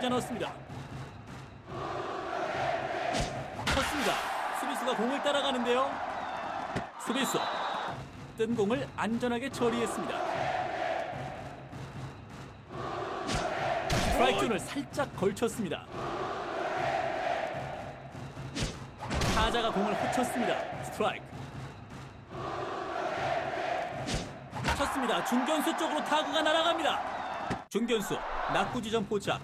꽂아 넣었습니다. 쳤습니다. 수비수가 공을 따라가는데요. 수비수 뜬 공을 안전하게 처리했습니다. 스트라이크 존을 살짝 걸쳤습니다. 타자가 공을 헛쳤습니다. 스트라이크. 쳤습니다. 중견수 쪽으로 타구가 날아갑니다. 중견수 낙구 지점 포착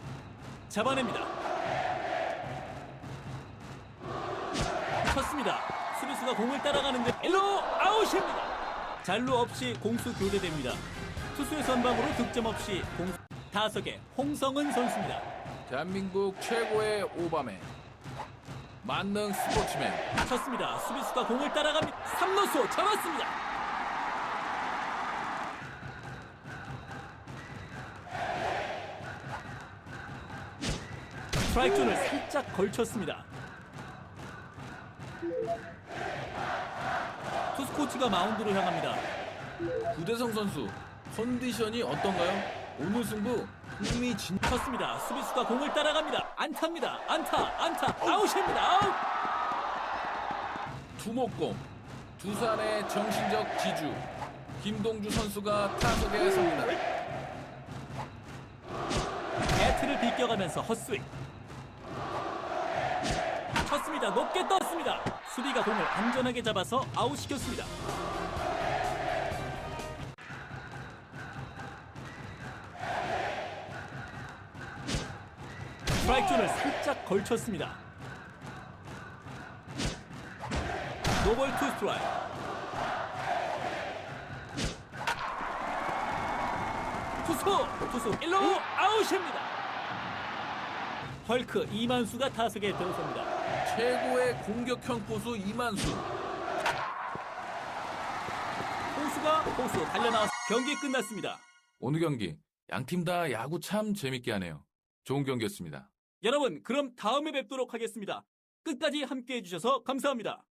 잡아냅니다. 쳤습니다. 수비수가 공을 따라가는데 일로 아웃입니다. 잔루 없이 공수 교대됩니다. 투수의 선방으로 득점 없이 공수 타석에 홍성은 선수입니다. 대한민국 최고의 오바맨 만능 스포츠맨 쳤습니다. 수비수가 공을 따라갑니다. 3루수 잡았습니다. 스트라이크 존을 살짝 걸쳤습니다. 투수 코치가 마운드로 향합니다. 구대성 선수 컨디션이 어떤가요? 오늘 승부 흥미진 쳤습니다. 수비수가 공을 따라갑니다. 안타입니다. 안타, 안타, 아웃입니다. 아웃. 두목공 두산의 정신적 지주 김동주 선수가 타석에 섭니다. 배트를 비껴가면서 헛스윙. 쳤습니다. 높게 떴습니다. 수비가 공을 안전하게 잡아서 아웃시켰습니다. 스트라이크 존을 살짝 걸쳤습니다. 노볼 투 스트라이크. 투수 투수 1루 아웃입니다. 헐크 이만수가 타석에 들어섭니다. 최고의 공격형 포수 이만수 호수가 호수 달려나와서 경기 끝났습니다. 오늘 경기 양 팀 다 야구 참 재밌게 하네요. 좋은 경기였습니다. 여러분 그럼 다음에 뵙도록 하겠습니다. 끝까지 함께 해 주셔서 감사합니다.